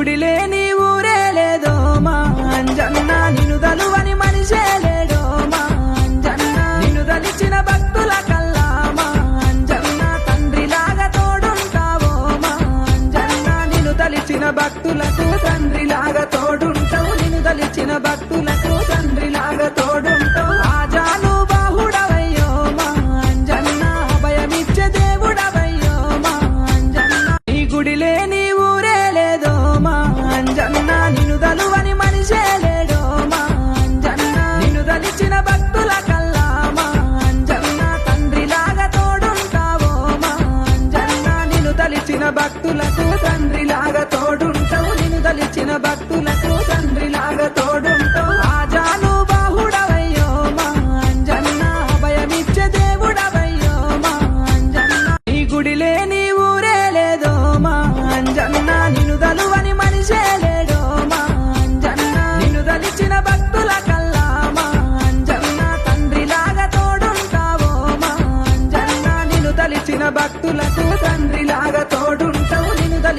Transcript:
గుడిలే లేని ఊరే లేదో మా అంజన్న నిన్ను తలువని మనిషే లేడో మా అంజన్న. నిన్ను తలిచిన భక్తుల కల్లా మా అంజన్న. తండ్రిలాగా తోడుంటావో మా అంజన్న. నిన్ను తలిచిన భక్తులకు తండ్రిలాగా తోడుంటావు. నిన్ను తలిచిన భక్తులకు తండ్రిలాగా తోడు భక్తులకు తండ్రిలాగా తోడుంటావు నిన్ను దలిచిన భక్తుల భక్తులకు తండ్రిలాగా తోడుంటావు